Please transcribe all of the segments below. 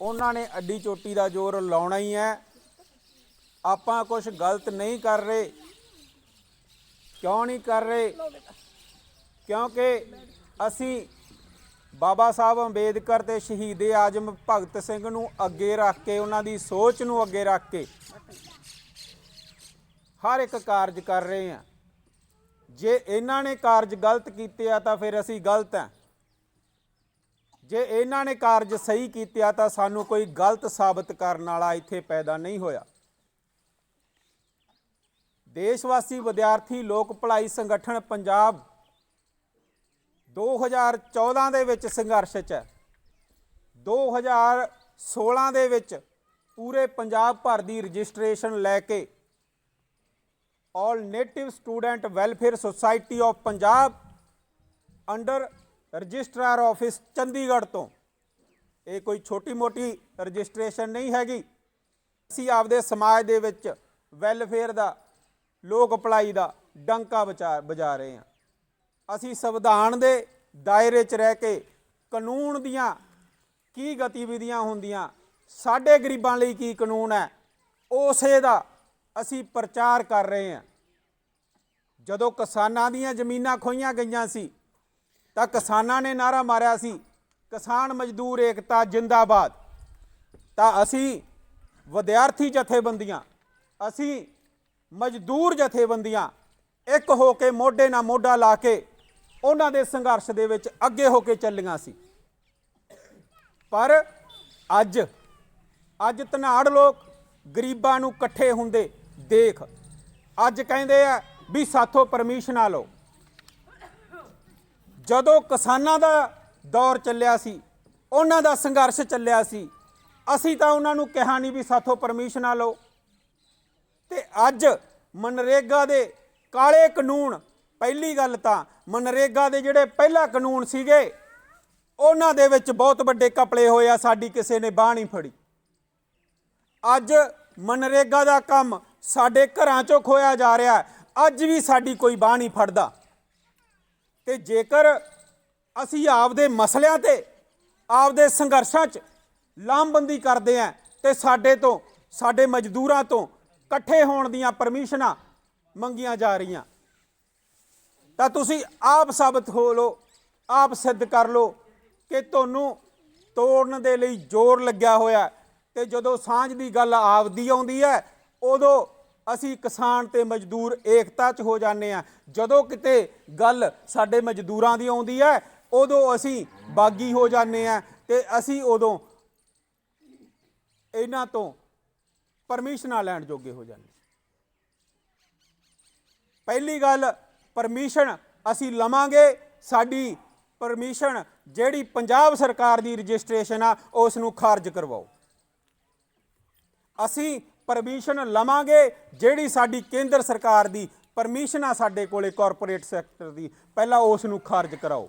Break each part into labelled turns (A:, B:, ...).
A: ਉਹਨਾਂ ਨੇ ਅੱਡੀ ਚੋਟੀ ਦਾ ਜ਼ੋਰ ਲਾਉਣਾ ਹੀ ਹੈ। ਆਪਾਂ ਕੁਝ ਗਲਤ ਨਹੀਂ ਕਰ ਰਹੇ। ਕਿਉਂ ਨਹੀਂ ਕਰ ਰਹੇ? ਕਿਉਂਕਿ ਅਸੀਂ ਬਾਬਾ ਸਾਹਿਬ ਅੰਬੇਦਕਰ ਤੇ ਸ਼ਹੀਦ ਆਜਮ ਭਗਤ ਸਿੰਘ ਨੂੰ ਅੱਗੇ ਰੱਖ ਕੇ, ਉਹਨਾਂ ਦੀ ਸੋਚ ਨੂੰ ਅੱਗੇ ਰੱਖ ਕੇ ਹਰ ਇੱਕ ਕਾਰਜ ਕਰ ਰਹੇ ਹਾਂ। ਜੇ ਇਹਨਾਂ ਨੇ ਕਾਰਜ ਗਲਤ ਕੀਤੇ ਆ ਤਾਂ ਫਿਰ ਅਸੀਂ ਗਲਤ ਹਾਂ। ਜੇ ਇਹਨਾਂ ਨੇ ਕਾਰਜ ਸਹੀ ਕੀਤਾ ਤਾਂ ਸਾਨੂੰ ਕੋਈ ਗਲਤ ਸਾਬਤ ਕਰਨ ਵਾਲਾ ਇੱਥੇ ਪੈਦਾ ਨਹੀਂ ਹੋਇਆ। ਦੇਸ਼ਵਾਸੀ ਵਿਦਿਆਰਥੀ ਲੋਕ ਭਲਾਈ ਸੰਗਠਨ ਪੰਜਾਬ 2014 ਦੇ ਵਿੱਚ ਸੰਘਰਸ਼ 'ਚ ਹੈ। 2016 ਦੇ ਵਿੱਚ ਪੂਰੇ ਪੰਜਾਬ ਭਰ ਦੀ ਰਜਿਸਟ੍ਰੇਸ਼ਨ ਲੈ ਕੇ all native student welfare society of Punjab under registrar office Chandigarh ਤੋਂ। ਇਹ ਕੋਈ ਛੋਟੀ ਮੋਟੀ ਰਜਿਸਟ੍ਰੇਸ਼ਨ ਨਹੀਂ ਹੈਗੀ। ਅਸੀਂ ਆਪਦੇ ਸਮਾਜ ਦੇ ਵਿੱਚ ਵੈਲਫੇਅਰ ਦਾ, ਲੋਕ ਭਲਾਈ ਦਾ ਡੰਕਾ ਬਚਾ, ਬਜਾ ਰਹੇ ਹਾਂ। ਅਸੀਂ ਸੰਵਿਧਾਨ ਦੇ ਦਾਇਰੇ 'ਚ ਰਹਿ ਕੇ ਕਾਨੂੰਨ ਦੀਆਂ ਕੀ ਗਤੀਵਿਧੀਆਂ ਹੁੰਦੀਆਂ, ਸਾਡੇ ਗਰੀਬਾਂ ਲਈ ਕੀ ਕਾਨੂੰਨ ਹੈ, ਉਸੇ ਦਾ ਅਸੀਂ ਪ੍ਰਚਾਰ ਕਰ ਰਹੇ ਹਾਂ। ਜਦੋਂ ਕਿਸਾਨਾਂ ਦੀਆਂ ਜ਼ਮੀਨਾਂ ਖੋਈਆਂ ਗਈਆਂ ਸੀ ਤਾਂ ਕਿਸਾਨਾਂ ਨੇ ਨਾਰਾ ਮਾਰਿਆ ਸੀ, ਕਿਸਾਨ ਮਜ਼ਦੂਰ ਏਕਤਾ ਜਿੰਦਾਬਾਦ। ਤਾਂ ਅਸੀਂ ਵਿਦਿਆਰਥੀ ਜਥੇਬੰਦੀਆਂ, ਅਸੀਂ ਮਜ਼ਦੂਰ ਜਥੇਬੰਦੀਆਂ ਇੱਕ ਹੋ ਕੇ ਮੋਢੇ ਨਾਲ ਮੋਢਾ ਲਾ ਕੇ ਉਹਨਾਂ ਦੇ ਸੰਘਰਸ਼ ਦੇ ਵਿੱਚ ਅੱਗੇ ਹੋ ਕੇ ਚੱਲੀਆਂ ਸੀ। ਪਰ ਅੱਜ ਅੱਜ ਧਨਾੜ ਲੋਕ ਗਰੀਬਾਂ ਨੂੰ ਇਕੱਠੇ ਹੁੰਦੇ ਦੇਖ, ਅੱਜ ਕਹਿੰਦੇ ਆ ਵੀ ਸਾਥੋਂ ਪਰਮਿਸ਼ਨਾਂ ਲਓ। ਜਦੋਂ ਕਿਸਾਨਾਂ ਦਾ ਦੌਰ ਚੱਲਿਆ ਸੀ, ਉਹਨਾਂ ਦਾ ਸੰਘਰਸ਼ ਚੱਲਿਆ ਸੀ, ਅਸੀਂ ਤਾਂ ਉਹਨਾਂ ਨੂੰ ਕਿਹਾ ਨਹੀਂ ਵੀ ਸਾਥੋਂ ਪਰਮਿਸ਼ਨਾਂ ਲਓ। ਤੇ ਅੱਜ ਮਨਰੇਗਾ ਦੇ ਕਾਲੇ ਕਾਨੂੰਨ, ਪਹਿਲੀ ਗੱਲ ਤਾਂ ਮਨਰੇਗਾ ਦੇ ਜਿਹੜੇ ਪਹਿਲਾ ਕਾਨੂੰਨ ਸੀਗੇ, ਉਹਨਾਂ ਦੇ ਵਿੱਚ ਬਹੁਤ ਵੱਡੇ ਕਪਲੇ ਹੋਏ ਆ, ਸਾਡੀ ਕਿਸੇ ਨੇ ਬਾਹ ਨਹੀਂ ਫੜੀ। ਅੱਜ ਮਨਰੇਗਾ ਦਾ ਕੰਮ ਸਾਡੇ ਘਰਾਂ 'ਚੋਂ ਖੋਇਆ ਜਾ ਰਿਹਾ, ਅੱਜ ਵੀ ਸਾਡੀ ਕੋਈ ਬਾਹ ਨਹੀਂ ਫੜਦਾ। ਤੇ ਜੇਕਰ ਅਸੀਂ ਆਪਦੇ ਮਸਲਿਆਂ ਤੇ, ਆਪਦੇ ਸੰਘਰਸ਼ਾਂ 'ਚ ਲਾਮਬੰਦੀ ਕਰਦੇ ਆਂ, ਤੇ ਸਾਡੇ ਤੋਂ, ਸਾਡੇ ਮਜ਼ਦੂਰਾਂ ਤੋਂ ਇਕੱਠੇ ਹੋਣ ਦੀਆਂ ਪਰਮਿਸ਼ਨਾਂ ਮੰਗੀਆਂ ਜਾ ਰਹੀਆਂ। ਤਾਂ ਤੁਸੀਂ ਆਪ ਸਾਬਤ ਹੋ ਲਓ, ਆਪ ਸਿੱਧ ਕਰ ਲਓ ਕਿ ਤੁਹਾਨੂੰ ਤੋੜਨ ਦੇ ਲਈ ਜ਼ੋਰ ਲੱਗਿਆ ਹੋਇਆ ਤੇ ਜਦੋਂ ਸਾਂਝ ਦੀ ਗੱਲ ਆਪਦੀ ਆਉਂਦੀ ਹੈ, ਉਦੋਂ ਅਸੀਂ ਕਿਸਾਨ ਤੇ ਮਜ਼ਦੂਰ ਏਕਤਾ 'ਚ ਹੋ ਜਾਂਦੇ ਆ ਜਦੋਂ ਕਿਤੇ ਗੱਲ ਸਾਡੇ ਮਜ਼ਦੂਰਾਂ ਦੀ ਆਉਂਦੀ ਹੈ, ਉਦੋਂ ਅਸੀਂ ਬਾਗੀ ਹੋ ਜਾਂਦੇ ਆ ਤੇ ਅਸੀਂ ਉਦੋਂ ਇਹਨਾਂ ਤੋਂ ਪਰਮਿਸ਼ਨਾਂ ਲੈਣ ਜੋਗੇ ਹੋ ਜਾਂਦੇ ਪਹਿਲੀ ਗੱਲ, ਪਰਮਿਸ਼ਨ ਅਸੀਂ ਲਵਾਂਗੇ। ਸਾਡੀ ਪਰਮਿਸ਼ਨ ਜਿਹੜੀ ਪੰਜਾਬ ਸਰਕਾਰ ਦੀ ਰਜਿਸਟ੍ਰੇਸ਼ਨ ਆ, ਉਸ ਨੂੰ ਖਾਰਜ ਕਰਵਾਓ। ਅਸੀਂ ਪਰਮਿਸ਼ਨ ਲਵਾਂਗੇ ਜਿਹੜੀ ਸਾਡੀ ਕੇਂਦਰ ਸਰਕਾਰ ਦੀ ਪਰਮਿਸ਼ਨ ਆ ਸਾਡੇ ਕੋਲੇ ਕਾਰਪੋਰੇਟ ਸੈਕਟਰ ਦੀ। ਪਹਿਲਾਂ ਉਸ ਨੂੰ ਖਾਰਜ ਕਰਾਓ।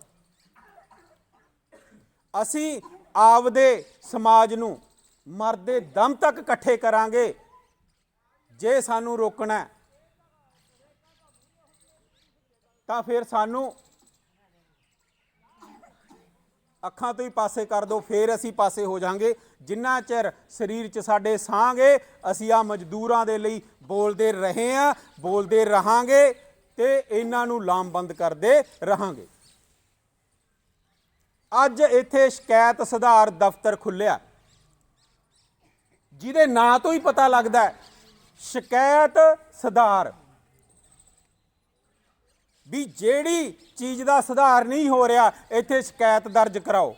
A: ਅਸੀਂ ਆਪਦੇ ਸਮਾਜ ਨੂੰ ਮਰਦੇ ਦਮ ਤੱਕ ਇਕੱਠੇ ਕਰਾਂਗੇ। ਜੇ ਸਾਨੂੰ ਰੋਕਣਾ ਤਾਂ ਫਿਰ ਸਾਨੂੰ ਅੱਖਾਂ ਤੋਂ ਹੀ ਪਾਸੇ ਕਰ ਦਿਓ, ਫੇਰ ਅਸੀਂ ਪਾਸੇ ਹੋ ਜਾਾਂਗੇ। ਜਿੰਨਾ ਚਿਰ ਸਰੀਰ 'ਚ ਸਾਡੇ ਸਾਂਗੇ, ਅਸੀਂ ਆ ਮਜ਼ਦੂਰਾਂ ਦੇ ਲਈ ਬੋਲਦੇ ਰਹੇ ਆ ਬੋਲਦੇ ਰਹਾਂਗੇ ਤੇ ਇਹਨਾਂ ਨੂੰ ਲਾਮਬੰਦ ਕਰਦੇ ਰਹਾਂਗੇ। ਅੱਜ ਇੱਥੇ ਸ਼ਿਕਾਇਤ ਸੁਧਾਰ ਦਫ਼ਤਰ ਖੁੱਲਿਆ ਜਿਹਦੇ ਨਾਂ ਤੋਂ ਹੀ ਪਤਾ ਲੱਗਦਾ ਸ਼ਿਕਾਇਤ ਸੁਧਾਰ ਵੀ ਜਿਹੜੀ ਚੀਜ਼ ਦਾ ਸੁਧਾਰ ਨਹੀਂ ਹੋ ਰਿਹਾ, ਇੱਥੇ ਸ਼ਿਕਾਇਤ ਦਰਜ ਕਰਾਓ।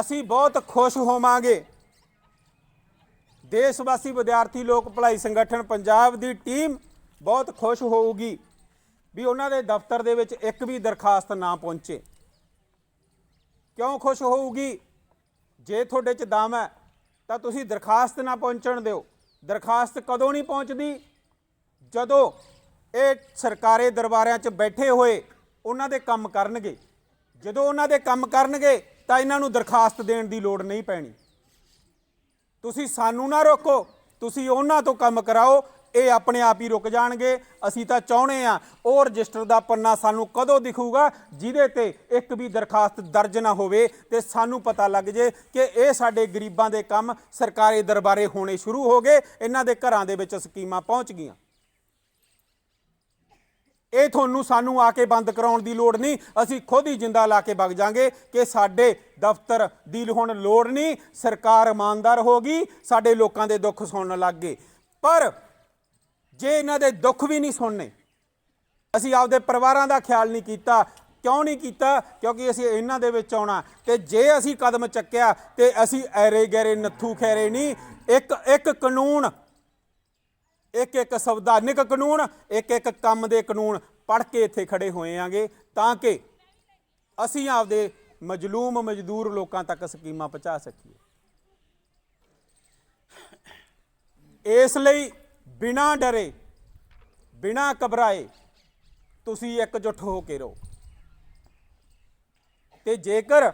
A: ਅਸੀਂ ਬਹੁਤ ਖੁਸ਼ ਹੋਵਾਂਗੇ। ਦੇਸ਼ ਵਾਸੀ ਵਿਦਿਆਰਥੀ ਲੋਕ ਭਲਾਈ ਸੰਗਠਨ ਪੰਜਾਬ ਦੀ ਟੀਮ ਬਹੁਤ ਖੁਸ਼ ਹੋਊਗੀ ਵੀ ਉਹਨਾਂ ਦੇ ਦਫ਼ਤਰ ਦੇ ਵਿੱਚ ਇੱਕ ਵੀ ਦਰਖਾਸਤ ਨਾ ਪਹੁੰਚੇ। ਕਿਉਂ ਖੁਸ਼ ਹੋਊਗੀ? ਜੇ ਤੁਹਾਡੇ 'ਚ ਦਮ ਹੈ, ਤਾਂ ਤੁਸੀਂ ਦਰਖਾਸਤ ਨਾ ਪਹੁੰਚਣ ਦਿਓ। ਦਰਖਾਸਤ ਕਦੋਂ ਨਹੀਂ ਪਹੁੰਚਦੀ? ਜਦੋਂ ਇਹ ਸਰਕਾਰੀ ਦਰਬਾਰਿਆਂ 'ਚ ਬੈਠੇ ਹੋਏ ਉਹਨਾਂ ਦੇ ਕੰਮ ਕਰਨਗੇ। ਜਦੋਂ ਉਹਨਾਂ ਦੇ ਕੰਮ ਕਰਨਗੇ ਤਾਂ ਇਹਨਾਂ ਨੂੰ ਦਰਖਾਸਤ ਦੇਣ ਦੀ ਲੋੜ ਨਹੀਂ ਪੈਣੀ। ਤੁਸੀਂ ਸਾਨੂੰ ਨਾ ਰੋਕੋ, ਤੁਸੀਂ ਉਹਨਾਂ ਤੋਂ ਕੰਮ ਕਰਾਓ, ਇਹ ਆਪਣੇ ਆਪ ਹੀ ਰੁਕ ਜਾਣਗੇ, ਅਸੀਂ ਤਾਂ ਚਾਹੁੰਦੇ ਆ ਉਹ ਰਜਿਸਟਰ ਦਾ ਪੰਨਾ ਸਾਨੂੰ ਕਦੋਂ ਦਿਖੂਗਾ, ਜਿਹਦੇ ਤੇ ਇੱਕ ਵੀ ਦਰਖਾਸਤ ਦਰਜ ਨਾ ਹੋਵੇ ਤੇ ਸਾਨੂੰ ਪਤਾ ਲੱਗ ਜੇ ਕਿ ਇਹ ਸਾਡੇ ਗਰੀਬਾਂ ਦੇ ਕੰਮ ਸਰਕਾਰੀ ਦਰਬਾਰੇ ਹੋਣੇ ਸ਼ੁਰੂ ਹੋ ਗਏ, ਇਹਨਾਂ ਦੇ ਘਰਾਂ ਦੇ ਵਿੱਚ ਸਕੀਮਾਂ ਪਹੁੰਚ ਗਈਆਂ। ਇਹ ਤੁਹਾਨੂੰ ਸਾਨੂੰ ਆ ਕੇ ਬੰਦ ਕਰਾਉਣ ਦੀ ਲੋੜ ਨਹੀਂ। ਅਸੀਂ ਖੁਦ ਹੀ ਜਿੰਦਾ ਲਾ ਕੇ ਵਗ ਜਾਾਂਗੇ ਕਿ ਸਾਡੇ ਦਫ਼ਤਰ ਦੀ ਹੁਣ ਲੋੜ ਨਹੀਂ। ਸਰਕਾਰ ਇਮਾਨਦਾਰ ਹੋ ਗਈ, ਸਾਡੇ ਲੋਕਾਂ ਦੇ ਦੁੱਖ ਸੁਣਨ ਲੱਗ ਗਏ। ਪਰ ਜੇ ਇਹਨਾਂ ਦੇ ਦੁੱਖ ਵੀ ਨਹੀਂ ਸੁਣਨੇ, ਅਸੀਂ ਆਪਦੇ ਪਰਿਵਾਰਾਂ ਦਾ ਖਿਆਲ ਨਹੀਂ ਕੀਤਾ। ਕਿਉਂ ਨਹੀਂ ਕੀਤਾ? ਕਿਉਂਕਿ ਅਸੀਂ ਇਹਨਾਂ ਦੇ ਵਿੱਚ ਆਉਣਾ। ਤੇ ਜੇ ਅਸੀਂ ਕਦਮ ਚੱਕਿਆ, ਤੇ ਅਸੀਂ ਐਰੇ ਗੈਰੇ ਨੱਥੂ ਖੈਰੇ ਨਹੀਂ। ਇੱਕ ਇੱਕ ਕਾਨੂੰਨ ਇੱਕ ਇੱਕ ਸੰਵਿਧਾਨਿਕ ਕਾਨੂੰਨ, ਇੱਕ ਇੱਕ ਕੰਮ ਦੇ ਕਾਨੂੰਨ ਪੜ੍ਹ ਕੇ ਇੱਥੇ ਖੜੇ ਹੋਏ ਆਂਗੇ ਤਾਂ ਕਿ ਅਸੀਂ ਆਪਦੇ ਮਜਲੂਮ ਮਜ਼ਦੂਰ ਲੋਕਾਂ ਤੱਕ ਸਕੀਮਾਂ ਪਹੁੰਚਾ ਸਕੀਏ। ਇਸ ਲਈ ਬਿਨਾਂ ਡਰੇ, ਬਿਨਾਂ ਘਬਰਾਏ ਤੁਸੀਂ ਇਕਜੁੱਟ ਹੋ ਕੇ ਰਹੋ। ਤੇ ਜੇਕਰ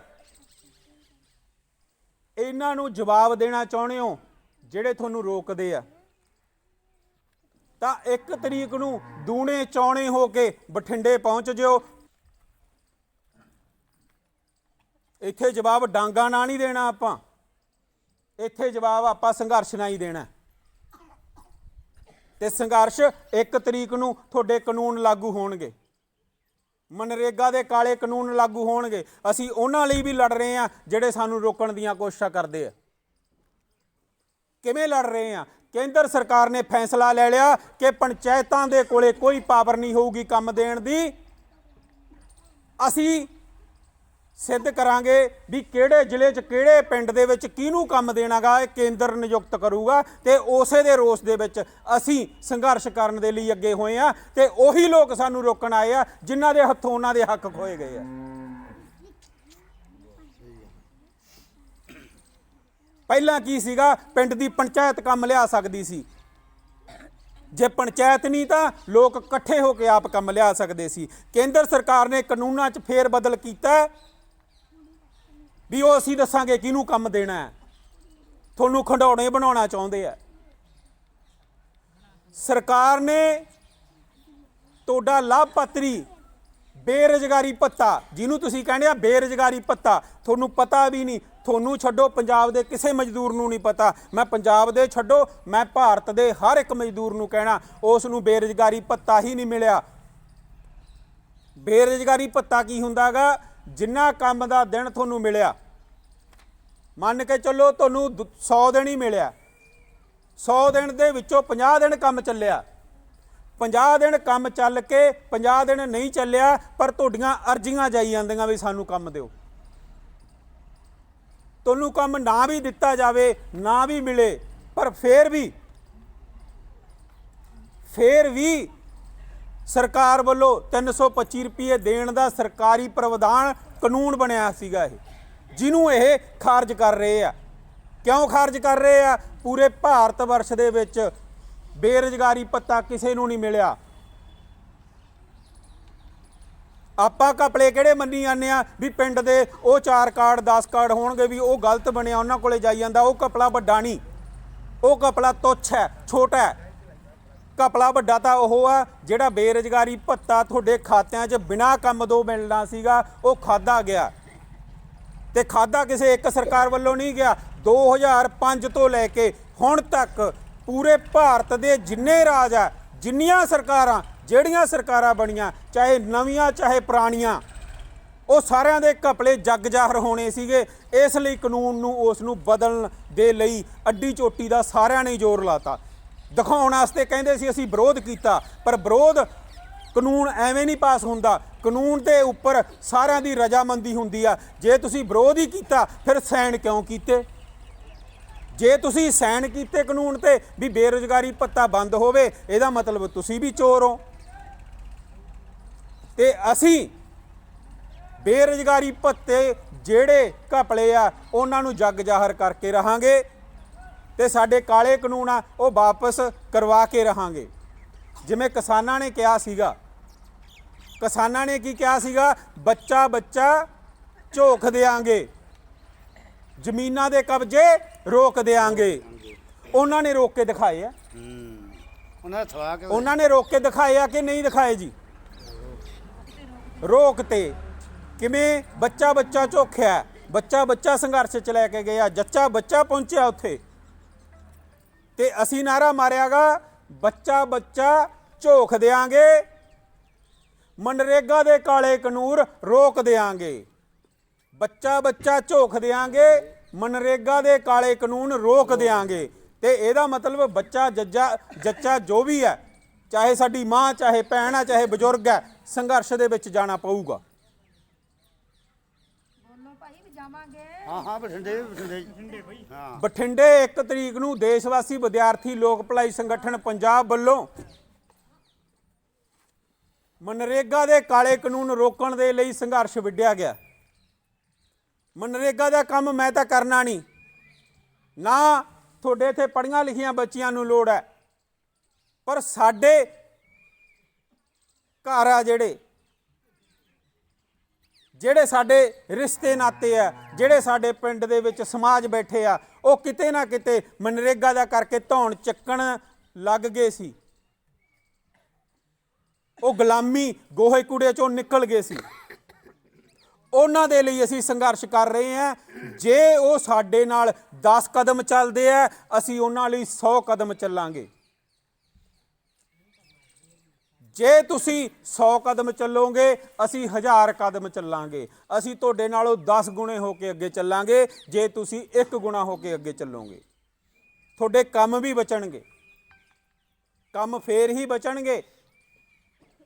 A: ਇਹਨਾਂ ਨੂੰ ਜਵਾਬ ਦੇਣਾ ਚਾਹੁੰਦੇ ਹੋ, ਜਿਹੜੇ ਤੁਹਾਨੂੰ ਰੋਕਦੇ ਆ ਤਾਂ 1 ਤਰੀਕ ਨੂੰ ਦੂਣੇ ਚੌਣੇ ਹੋ ਕੇ ਬਠਿੰਡੇ ਪਹੁੰਚ ਜਿਓ। ਇੱਥੇ ਜਵਾਬ ਡਾਂਗਾ ਨਾ ਨਹੀਂ ਦੇਣਾ ਆਪਾਂ। ਇੱਥੇ ਜਵਾਬ ਆਪਾਂ ਸੰਘਰਸ਼ ਨਾਲ ਹੀ ਦੇਣਾ। ਤੇ ਸੰਘਰਸ਼ 1 ਤਰੀਕ ਨੂੰ ਤੁਹਾਡੇ ਕਾਨੂੰਨ ਲਾਗੂ ਹੋਣਗੇ। ਮਨਰੇਗਾ ਦੇ ਕਾਲੇ ਕਾਨੂੰਨ ਲਾਗੂ ਹੋਣਗੇ। ਅਸੀਂ ਉਹਨਾਂ ਲਈ ਵੀ ਲੜ ਰਹੇ ਹਾਂ ਜਿਹੜੇ ਸਾਨੂੰ ਰੋਕਣ ਦੀਆਂ ਕੋਸ਼ਿਸ਼ਾਂ ਕਰਦੇ ਆ। ਕਿਵੇਂ ਲੜ ਰਹੇ ਆ? ਕੇਂਦਰ ਸਰਕਾਰ ਨੇ ਫੈਸਲਾ ਲੈ ਲਿਆ ਕਿ ਪੰਚਾਇਤਾਂ ਦੇ ਕੋਲੇ ਕੋਈ ਪਾਵਰ ਨਹੀਂ ਹੋਊਗੀ ਕੰਮ ਦੇਣ ਦੀ। ਅਸੀਂ ਸਿੱਧ ਕਰਾਂਗੇ ਵੀ ਕਿਹੜੇ ਜ਼ਿਲ੍ਹੇ 'ਚ ਕਿਹੜੇ ਪਿੰਡ ਦੇ ਵਿੱਚ ਕਿਹਨੂੰ ਕੰਮ ਦੇਣਾਗਾ, ਇਹ ਕੇਂਦਰ ਨਿਯੁਕਤ ਕਰੂਗਾ ਤੇ ਉਸੇ ਦੇ ਰੋਸ ਦੇ ਵਿੱਚ ਅਸੀਂ ਸੰਘਰਸ਼ ਕਰਨ ਦੇ ਲਈ ਅੱਗੇ ਹੋਏ ਆ ਤੇ ਉਹੀ ਲੋਕ ਸਾਨੂੰ ਰੋਕਣ ਆਏ ਆ ਜਿਨ੍ਹਾਂ ਦੇ ਹੱਥੋਂ ਉਹਨਾਂ ਦੇ ਹੱਕ ਖੋਏ ਗਏ ਆ। ਪਹਿਲਾਂ ਕੀ ਸੀਗਾ? ਪਿੰਡ ਦੀ ਪੰਚਾਇਤ ਕੰਮ ਲਿਆ ਸਕਦੀ ਸੀ। ਜੇ ਪੰਚਾਇਤ ਨਹੀਂ ਤਾਂ ਲੋਕ ਇਕੱਠੇ ਹੋ ਕੇ ਆਪ ਕੰਮ ਲਿਆ ਸਕਦੇ ਸੀ। ਕੇਂਦਰ ਸਰਕਾਰ ਨੇ ਕਾਨੂੰਨਾਂ 'ਚ ਫੇਰ ਬਦਲ ਕੀਤਾ ਵੀ ਉਹ ਅਸੀਂ ਦੱਸਾਂਗੇ ਕਿਹਨੂੰ ਕੰਮ ਦੇਣਾ ਹੈ। ਤੁਹਾਨੂੰ ਖੰਡਾਉਣੇ ਬਣਾਉਣਾ ਚਾਹੁੰਦੇ ਆ। ਸਰਕਾਰ ਨੇ ਤੁਹਾਡਾ ਲਾਭਪਾਤਰੀ ਬੇਰੁਜ਼ਗਾਰੀ ਭੱਤਾ, ਜਿਹਨੂੰ ਤੁਸੀਂ ਕਹਿੰਦੇ ਆ ਬੇਰੁਜ਼ਗਾਰੀ ਭੱਤਾ, ਤੁਹਾਨੂੰ ਪਤਾ ਵੀ ਨਹੀਂ ਤੁਹਾਨੂੰ ਛੱਡੋ, ਪੰਜਾਬ ਦੇ ਕਿਸੇ ਮਜ਼ਦੂਰ ਨੂੰ ਨਹੀਂ ਪਤਾ। ਮੈਂ ਪੰਜਾਬ ਦੇ ਛੱਡੋ, ਮੈਂ ਭਾਰਤ ਦੇ ਹਰ ਇੱਕ ਮਜ਼ਦੂਰ ਨੂੰ ਕਹਿਣਾ, ਉਸ ਨੂੰ ਬੇਰੁਜ਼ਗਾਰੀ ਭੱਤਾ ਹੀ ਨਹੀਂ ਮਿਲਿਆ। ਬੇਰੁਜ਼ਗਾਰੀ ਭੱਤਾ ਕੀ ਹੁੰਦਾਗਾ? ਜਿੰਨਾ ਕੰਮ ਦਾ ਦਿਨ ਤੁਹਾਨੂੰ ਮਿਲਿਆ। ਮੰਨ ਕੇ ਚੱਲੋ ਤੁਹਾਨੂੰ 100 ਦਿਨ ਹੀ ਮਿਲਿਆ। 100 ਦਿਨ ਦੇ ਵਿੱਚੋਂ 50 ਦਿਨ ਕੰਮ ਚੱਲਿਆ। 50 ਦਿਨ ਕੰਮ ਚੱਲ ਕੇ 50 ਦਿਨ ਨਹੀਂ ਚੱਲਿਆ, ਪਰ ਤੁਹਾਡੀਆਂ ਅਰਜ਼ੀਆਂ ਜਾਈ ਜਾਂਦੀਆਂ ਵੀ ਸਾਨੂੰ ਕੰਮ ਦਿਓ। ਤੁਹਾਨੂੰ ਕੰਮ ਨਾ ਵੀ ਦਿੱਤਾ ਜਾਵੇ, ਨਾ ਵੀ ਮਿਲੇ, ਪਰ ਫੇਰ ਵੀ ਫੇਰ ਵੀ ਸਰਕਾਰ ਵੱਲੋਂ 325 ਰੁਪਏ ਦੇਣ ਦਾ ਸਰਕਾਰੀ ਪ੍ਰਵਧਾਨ ਕਾਨੂੰਨ ਬਣਿਆ ਸੀਗਾ ਇਹ, ਜਿਹਨੂੰ ਇਹ ਖਾਰਜ ਕਰ ਰਹੇ ਆ। ਕਿਉਂ ਖਾਰਜ ਕਰ ਰਹੇ ਆ? ਪੂਰੇ ਭਾਰਤ ਵਰਸ਼ ਦੇ ਵਿੱਚ ਬੇਰੁਜ਼ਗਾਰੀ ਪੱਤਾ ਕਿਸੇ ਨੂੰ ਨਹੀਂ ਮਿਲਿਆ। ਆਪਾਂ ਕਪੜੇ ਕਿਹੜੇ ਮੰਨੀ ਜਾਂਦੇ ਆ? ਵੀ ਪਿੰਡ ਦੇ ਉਹ ਚਾਰ ਕਾਰਡ 10 ਕਾਰਡ ਹੋਣਗੇ ਵੀ ਉਹ ਗਲਤ ਬਣਿਆ, ਉਹਨਾਂ ਕੋਲੇ ਜਾਈ ਜਾਂਦਾ। ਉਹ ਕਪੜਾ ਵੱਡਾ ਨਹੀਂ। ਉਹ ਕਪੜਾ ਤੁੱਛ ਹੈ, ਛੋਟਾ ਹੈ। ਕਪੜਾ ਵੱਡਾ ਤਾਂ ਉਹ ਆ ਜਿਹੜਾ ਬੇਰੁਜ਼ਗਾਰੀ ਭੱਤਾ ਤੁਹਾਡੇ ਖਾਤਿਆਂ 'ਚ ਬਿਨਾਂ ਕੰਮ ਤੋਂ ਮਿਲਣਾ ਸੀਗਾ, ਉਹ ਖਾਦਾ ਗਿਆ। ਤੇ ਖਾਦਾ ਕਿਸੇ ਇੱਕ ਸਰਕਾਰ ਵੱਲੋਂ ਨਹੀਂ ਗਿਆ। 2005 ਤੋਂ ਲੈ ਕੇ ਹੁਣ ਤੱਕ ਪੂਰੇ ਭਾਰਤ ਦੇ ਜਿੰਨੇ ਰਾਜ ਆ, ਜਿੰਨੀਆਂ ਸਰਕਾਰਾਂ ਜਿਹੜੀਆਂ ਸਰਕਾਰਾਂ ਬਣੀਆਂ, ਚਾਹੇ ਨਵੀਆਂ, ਚਾਹੇ ਪੁਰਾਣੀਆਂ, ਉਹ ਸਾਰਿਆਂ ਦੇ ਘਪਲੇ ਜੱਗ ਜ਼ਾਹਰ ਹੋਣੇ ਸੀਗੇ। ਇਸ ਲਈ ਕਾਨੂੰਨ ਨੂੰ, ਉਸ ਨੂੰ ਬਦਲਣ ਦੇ ਲਈ ਅੱਡੀ ਚੋਟੀ ਦਾ ਸਾਰਿਆਂ ਨੇ ਜ਼ੋਰ ਲਾਤਾ। ਦਿਖਾਉਣ ਵਾਸਤੇ ਕਹਿੰਦੇ ਸੀ, ਅਸੀਂ ਵਿਰੋਧ ਕੀਤਾ, ਪਰ ਵਿਰੋਧ ਕਾਨੂੰਨ ਐਵੇਂ ਨਹੀਂ ਪਾਸ ਹੁੰਦਾ। ਕਾਨੂੰਨ ਦੇ ਉੱਪਰ ਸਾਰਿਆਂ ਦੀ ਰਜਾਮੰਦੀ ਹੁੰਦੀ ਆ। ਜੇ ਤੁਸੀਂ ਵਿਰੋਧ ਹੀ ਕੀਤਾ, ਫਿਰ ਸੈਨ ਕਿਉਂ ਕੀਤੇ? ਜੇ ਤੁਸੀਂ ਸਾਈਨ ਕੀਤੇ ਕਾਨੂੰਨ ਤੇ ਵੀ ਬੇਰੁਜ਼ਗਾਰੀ ਭੱਤਾ ਬੰਦ ਹੋਵੇ, ਇਹਦਾ ਮਤਲਬ ਤੁਸੀਂ ਵੀ ਚੋਰ ਹੋ। ਤੇ ਅਸੀਂ ਬੇਰੁਜ਼ਗਾਰੀ ਭੱਤੇ ਜਿਹੜੇ ਘਪਲੇ ਆ ਉਹਨਾਂ ਨੂੰ ਜੱਗ ਜ਼ਾਹਰ ਕਰਕੇ ਰਹਾਂਗੇ ਤੇ ਸਾਡੇ ਕਾਲੇ ਕਾਨੂੰਨ ਆ ਉਹ ਵਾਪਸ ਕਰਵਾ ਕੇ ਰਹਾਂਗੇ। ਜਿਵੇਂ ਕਿਸਾਨਾਂ ਨੇ ਕਿਹਾ ਸੀਗਾ ਕਿਸਾਨਾਂ ਨੇ ਕੀ ਕਿਹਾ ਸੀਗਾ? ਬੱਚਾ ਬੱਚਾ ਝੋਕ ਦੇਾਂਗੇ ਜ਼ਮੀਨਾਂ ਦੇ ਕਬਜ਼ੇ ਰੋਕ ਦੇਾਂਗੇ ਉਹਨਾਂ ਨੇ ਰੋਕ ਕੇ ਦਿਖਾਏ ਆ। ਉਹਨਾਂ ਨੇ ਰੋਕ ਕੇ ਦਿਖਾਏ ਆ ਕਿ ਨਹੀਂ ਦਿਖਾਏ ਜੀ? ਰੋਕ ਤੇ। ਕਿਵੇਂ ਬੱਚਾ ਬੱਚਾ ਝੋਖਿਆ? ਬੱਚਾ ਬੱਚਾ ਸੰਘਰਸ਼ ਚ ਲੈ ਕੇ ਗਿਆ, ਜੱਚਾ ਬੱਚਾ ਪਹੁੰਚਿਆ ਉੱਥੇ। ਤੇ ਅਸੀਂ ਨਾਰਾ ਮਾਰਿਆਗਾ, ਬੱਚਾ ਬੱਚਾ ਝੋਖ ਦਿਆਂਗੇ। ਮਨਰੇਗਾ ਦੇ ਕਾਲੇ ਕਾਨੂੰਨ ਰੋਕ ਦਿਆਂਗੇ। ਬੱਚਾ ਬੱਚਾ ਝੋਖ ਦਿਆਂਗੇ, ਮਨਰੇਗਾ ਦੇ ਕਾਲੇ ਕਾਨੂੰਨ ਰੋਕ ਦਿਆਂਗੇ। ਤੇ ਇਹਦਾ ਮਤਲਬ ਬੱਚਾ, ਜੱਜਾ, ਜੱਚਾ ਜੋ ਵੀ ਹੈ ਚਾਹੇ ਸਾਡੀ ਮਾਂ ਚਾਹੇ ਭੈਣ ਹੈ ਚਾਹੇ ਬਜ਼ੁਰਗ ਹੈ ਸੰਘਰਸ਼ ਦੇ ਵਿੱਚ ਜਾਣਾ ਪਊਗਾ।
B: ਬੋਲੋ ਭਾਈ ਵੀ ਜਾਵਾਂਗੇ।
C: ਹਾਂ ਹਾਂ ਬਠਿੰਡੇ ਬਠਿੰਡੇ। ਬਠਿੰਡੇ ਬਈ। ਹਾਂ।
A: ਬਠਿੰਡੇ 1 ਤਰੀਕ ਨੂੰ ਦੇਸ਼ਵਾਸੀ ਵਿਦਿਆਰਥੀ ਲੋਕ ਭਲਾਈ ਸੰਗਠਨ ਪੰਜਾਬ ਵੱਲੋਂ ਮਨਰੇਗਾ ਦੇ ਕਾਲੇ ਕਾਨੂੰਨ ਰੋਕਣ ਦੇ ਲਈ ਸੰਘਰਸ਼ ਵਿੱਢਿਆ ਗਿਆ। ਮਨਰੇਗਾ ਦਾ ਕੰਮ ਮੈਂ ਤਾਂ ਕਰਨਾ ਨਹੀਂ। ਨਾ ਤੁਹਾਡੇ ਇੱਥੇ ਪੜੀਆਂ ਲਿਖੀਆਂ ਬੱਚੀਆਂ ਨੂੰ ਲੋੜ ਹੈ। ਪਰ ਸਾਡੇ ਘਰ ਆ ਜਿਹੜੇ ਜਿਹੜੇ ਸਾਡੇ ਰਿਸ਼ਤੇ ਨਾਤੇ ਆ, ਜਿਹੜੇ ਸਾਡੇ ਪਿੰਡ ਦੇ ਵਿੱਚ ਸਮਾਜ ਬੈਠੇ ਆ, ਉਹ ਕਿਤੇ ਨਾ ਕਿਤੇ ਮਨਰੇਗਾ ਦਾ ਕਰਕੇ ਧੌਣ ਚੱਕਣ ਲੱਗ ਗਏ ਸੀ। ਉਹ ਗੁਲਾਮੀ ਗੋਹੇ ਕੂੜੇ ਚੋਂ ਨਿਕਲ ਗਏ ਸੀ। ਉਹਨਾਂ ਦੇ ਲਈ ਅਸੀਂ ਸੰਘਰਸ਼ ਕਰ ਰਹੇ ਹਾਂ। ਜੇ ਉਹ ਸਾਡੇ ਨਾਲ 10 ਕਦਮ ਚੱਲਦੇ ਆ, ਅਸੀਂ ਉਹਨਾਂ ਲਈ 100 ਕਦਮ ਚੱਲਾਂਗੇ। ਜੇ ਤੁਸੀਂ 100 ਕਦਮ ਚੱਲੋਗੇ, ਅਸੀਂ 1000 ਕਦਮ ਚੱਲਾਂਗੇ। ਅਸੀਂ ਤੁਹਾਡੇ ਨਾਲੋਂ 10 ਗੁਣੇ ਹੋ ਕੇ ਅੱਗੇ ਚੱਲਾਂਗੇ, ਜੇ ਤੁਸੀਂ 1 ਗੁਣਾ ਹੋ ਕੇ ਅੱਗੇ ਚੱਲੋਗੇ। ਤੁਹਾਡੇ ਕੰਮ ਵੀ ਬਚਣਗੇ। ਕੰਮ ਫੇਰ ਹੀ ਬਚਣਗੇ।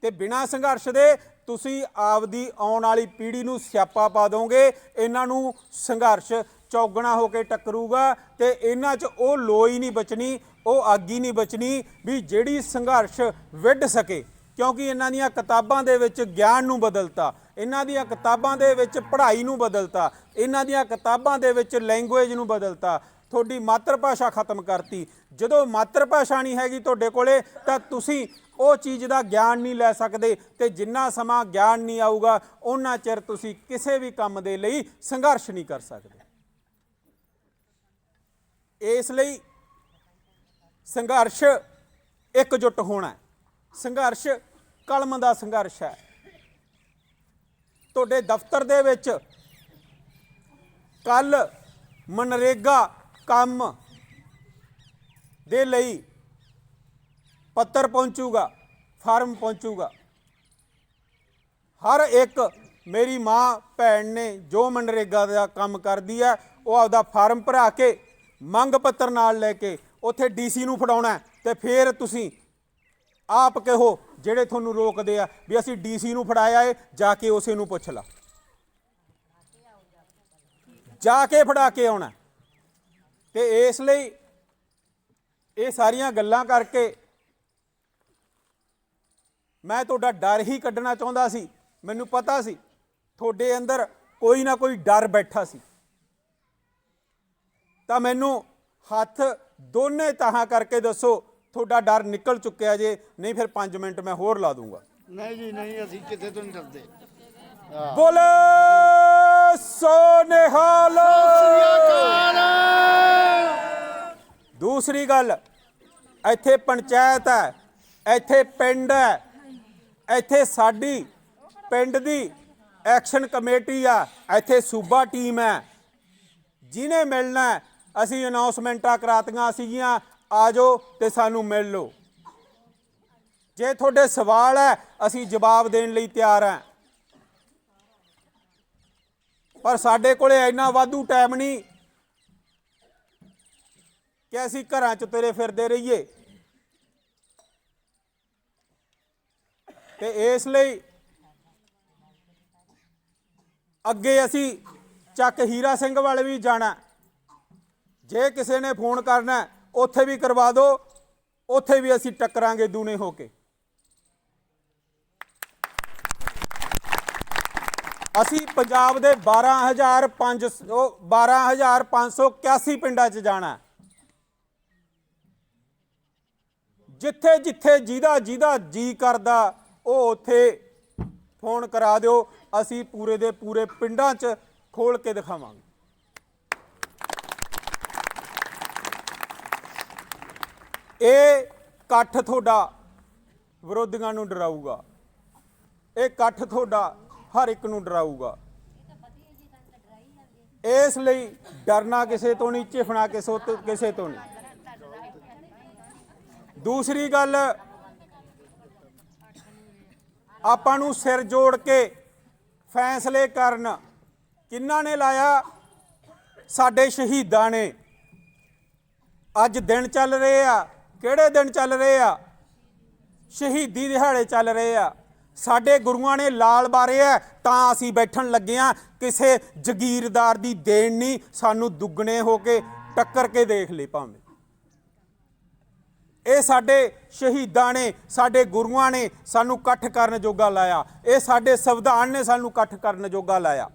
A: ਤੇ ਬਿਨਾਂ ਸੰਘਰਸ਼ ਦੇ ਤੁਸੀਂ ਆਪਦੀ ਆਉਣ ਵਾਲੀ ਪੀੜ੍ਹੀ ਨੂੰ ਸਿਆਪਾ ਪਾ ਦੋਗੇ। ਇਹਨਾਂ ਨੂੰ ਸੰਘਰਸ਼ ਚੌਗਣਾ ਹੋ ਕੇ ਟੱਕਰੂਗਾ ਤੇ ਇਹਨਾਂ 'ਚ ਉਹ ਲੋਈ ਨਹੀਂ ਬਚਣੀ, ਉਹ ਆਗੀ ਨਹੀਂ ਬਚਣੀ ਵੀ ਜਿਹੜੀ ਸੰਘਰਸ਼ ਵਿੱਢ ਸਕੇ। ਕਿਉਂਕਿ ਇਹਨਾਂ ਦੀਆਂ ਕਿਤਾਬਾਂ ਦੇ ਵਿੱਚ ਗਿਆਨ ਨੂੰ ਬਦਲਤਾ, ਇਹਨਾਂ ਦੀਆਂ ਕਿਤਾਬਾਂ ਦੇ ਵਿੱਚ ਪੜ੍ਹਾਈ ਨੂੰ ਬਦਲਤਾ, ਇਹਨਾਂ ਦੀਆਂ ਕਿਤਾਬਾਂ ਦੇ ਵਿੱਚ ਲੈਂਗੁਏਜ ਨੂੰ ਬਦਲਤਾ, ਤੁਹਾਡੀ ਮਾਤਰ ਭਾਸ਼ਾ ਖਤਮ ਕਰਤੀ। ਜਦੋਂ ਮਾਤਰ ਭਾਸ਼ਾ ਨਹੀਂ ਹੈਗੀ ਤੁਹਾਡੇ ਕੋਲੇ, ਤਾਂ ਤੁਸੀਂ ਉਹ ਚੀਜ਼ ਦਾ ਗਿਆਨ ਨਹੀਂ ਲੈ ਸਕਦੇ ਤੇ ਜਿੰਨਾ ਸਮਾਂ ਗਿਆਨ ਨਹੀਂ ਆਊਗਾ ਉਹਨਾਂ ਚਿਰ ਤੁਸੀਂ ਕਿਸੇ ਵੀ ਕੰਮ ਦੇ ਲਈ ਸੰਘਰਸ਼ ਨਹੀਂ ਕਰ ਸਕਦੇ। ਇਸ ਲਈ ਸੰਘਰਸ਼ ਇਕਜੁੱਟ ਹੋਣਾ ਸੰਘਰਸ਼ ਕਲਮ ਦਾ ਸੰਘਰਸ਼ ਹੈ। ਤੁਹਾਡੇ ਦਫ਼ਤਰ ਦੇ ਵਿੱਚ ਕੱਲ ਮਨਰੇਗਾ ਕੰਮ ਦੇ ਲਈ ਪੱਤਰ ਪਹੁੰਚੂਗਾ, ਫਾਰਮ ਪਹੁੰਚੂਗਾ। ਹਰ ਇੱਕ ਮੇਰੀ ਮਾਂ, ਭੈਣ ਨੇ ਜੋ ਮਨਰੇਗਾ ਦਾ ਕੰਮ ਕਰਦੀ ਹੈ, ਉਹ ਆਪਦਾ ਫਾਰਮ ਭਰਾ ਕੇ ਮੰਗ ਪੱਤਰ ਨਾਲ ਲੈ ਕੇ ਉੱਥੇ ਡੀਸੀ ਨੂੰ ਫੜਾਉਣਾ ਹੈ ਤੇ ਫਿਰ ਤੁਸੀਂ ਆਪ ਕਹੋ ਜਿਹੜੇ ਤੁਹਾਨੂੰ ਰੋਕਦੇ ਆ ਵੀ ਅਸੀਂ ਡੀਸੀ ਨੂੰ ਫੜਾਇਆ ਏ, ਜਾ ਕੇ ਉਸੇ ਨੂੰ ਪੁੱਛ ਲਾ। ਜਾ ਕੇ ਫੜਾ ਕੇ ਆਉਣਾ। ਤੇ ਇਸ ਲਈ ਇਹ ਸਾਰੀਆਂ ਗੱਲਾਂ ਕਰਕੇ ਮੈਂ ਤੁਹਾਡਾ ਡਰ ਹੀ ਕੱਢਣਾ ਚਾਹੁੰਦਾ ਸੀ। ਮੈਨੂੰ ਪਤਾ ਸੀ, ਤੁਹਾਡੇ ਅੰਦਰ ਕੋਈ ਨਾ ਕੋਈ ਡਰ ਬੈਠਾ ਸੀ। ਤਾਂ ਮੈਨੂੰ ਹੱਥ ਦੋਨੇ ਤਾਹਾਂ ਕਰਕੇ ਦੱਸੋ ਤੁਹਾਡਾ ਡਰ ਨਿਕਲ ਚੁੱਕਿਆ ਜੇ ਨਹੀਂ ਫਿਰ 5 ਮਿੰਟ ਮੈਂ ਹੋਰ ਲਾ ਦੂੰਗਾ।
C: ਨਹੀਂ ਜੀ ਨਹੀਂ ਅਸੀਂ ਕਿਤੇ ਤੋਂ ਨਹੀਂ ਡਰਦੇ।
A: ਬੋਲੇ ਸੋ ਨਿਹਾਲ ਦੂਸਰੀ ਗੱਲ ਇੱਥੇ ਪੰਚਾਇਤ ਹੈ ਇੱਥੇ ਪਿੰਡ ਹੈ ਇੱਥੇ ਸਾਡੀ ਪਿੰਡ ਦੀ ਐਕਸ਼ਨ ਕਮੇਟੀ ਆ ਇੱਥੇ ਸੂਬਾ ਟੀਮ ਹੈ। ਜਿਹਨੇ ਮਿਲਣਾ ਅਸੀਂ ਅਨਾਉਂਸਮੈਂਟਾਂ ਕਰਾਤੀਆਂ ਸੀਗੀਆਂ ਆ ਜਾਓ ਤੇ ਸਾਨੂੰ ਮਿਲ ਲਓ। ਜੇ ਤੁਹਾਡੇ ਸਵਾਲ ਹੈ, ਅਸੀਂ ਜਵਾਬ ਦੇਣ ਲਈ ਤਿਆਰ ਹਾਂ। ਪਰ ਸਾਡੇ ਕੋਲੇ ਇੰਨਾ ਵਾਧੂ ਟਾਈਮ ਨਹੀਂ ਕਿ ਅਸੀਂ ਘਰਾਂ 'ਚ ਤੇਰੇ ਫਿਰਦੇ ਰਹੀਏ। ਤੇ ਇਸ ਲਈ ਅੱਗੇ ਅਸੀਂ ਚੱਕ ਹੀਰਾ ਸਿੰਘ ਵਾਲੇ ਵੀ ਜਾਣਾ। ਜੇ ਕਿਸੇ ਨੇ ਫੋਨ ਕਰਨਾ ਉੱਥੇ ਵੀ ਕਰਵਾ ਦਿਓ, ਉੱਥੇ ਵੀ ਅਸੀਂ ਟੱਕਰਾਂਗੇ ਦੂਨੇ ਹੋ ਕੇ। ਅਸੀਂ ਪੰਜਾਬ ਦੇ 12500 ਉਹ 12581 ਪਿੰਡਾਂ 'ਚ ਜਾਣਾ ਜਿੱਥੇ ਜਿੱਥੇ ਜਿਹਦਾ ਜਿਹਦਾ ਜੀ ਕਰਦਾ, ਉਹ ਉੱਥੇ ਫੋਨ ਕਰਾ ਦਿਓ, ਅਸੀਂ ਪੂਰੇ ਦੇ ਪੂਰੇ ਪਿੰਡਾਂ 'ਚ ਖੋਲ ਕੇ ਦਿਖਾਵਾਂਗੇ। ਇਹ ਇਕੱਠ ਤੁਹਾਡਾ ਵਿਰੋਧੀਆਂ ਨੂੰ ਡਰਾਊਗਾ। ਇਹ ਇਕੱਠ ਤੁਹਾਡਾ ਹਰ ਇੱਕ ਨੂੰ ਡਰਾਊਗਾ। ਇਸ ਲਈ ਡਰਨਾ ਕਿਸੇ ਤੋਂ ਨਹੀਂ ਚਿਫਣਾ ਕਿਸੇ ਤੋਂ ਕਿਸੇ ਤੋਂ ਨਹੀਂ। ਦੂਸਰੀ ਗੱਲ, ਆਪਾਂ ਨੂੰ ਸਿਰ ਜੋੜ ਕੇ ਫੈਸਲੇ ਕਰਨ ਕਿੰਨਾ ਨੇ ਲਾਇਆ? ਸਾਡੇ ਸ਼ਹੀਦਾਂ ਨੇ। ਅੱਜ ਦਿਨ ਚੱਲ ਰਹੇ ਆ। ਕਿਹੜੇ ਦਿਨ ਚੱਲ ਰਹੇ ਆ? ਸ਼ਹੀਦੀ ਦਿਹਾੜੇ ਚੱਲ ਰਹੇ ਆ। ਸਾਡੇ ਗੁਰੂਆਂ ਨੇ ਲਾਲ ਬਾਰੇ ਆ, ਤਾਂ ਅਸੀਂ ਬੈਠਣ ਲੱਗੇ ਆ। ਕਿਸੇ ਜਗੀਰਦਾਰ ਦੀ ਦੇਣ ਨਹੀਂ, ਸਾਨੂੰ ਦੁੱਗਣੇ ਹੋ ਕੇ ਟੱਕਰ ਕੇ ਦੇਖ ਲੈ ਭਾਵੇਂ। ਇਹ ਸਾਡੇ ਸ਼ਹੀਦਾਂ ਨੇ, ਸਾਡੇ ਗੁਰੂਆਂ ਨੇ ਸਾਨੂੰ ਇਕੱਠ ਕਰਨ ਜੋਗਾ ਲਾਇਆ। ਇਹ ਸਾਡੇ ਸੰਵਿਧਾਨ ਨੇ ਸਾਨੂੰ ਇਕੱਠ ਕਰਨ ਜੋਗਾ ਲਾਇਆ।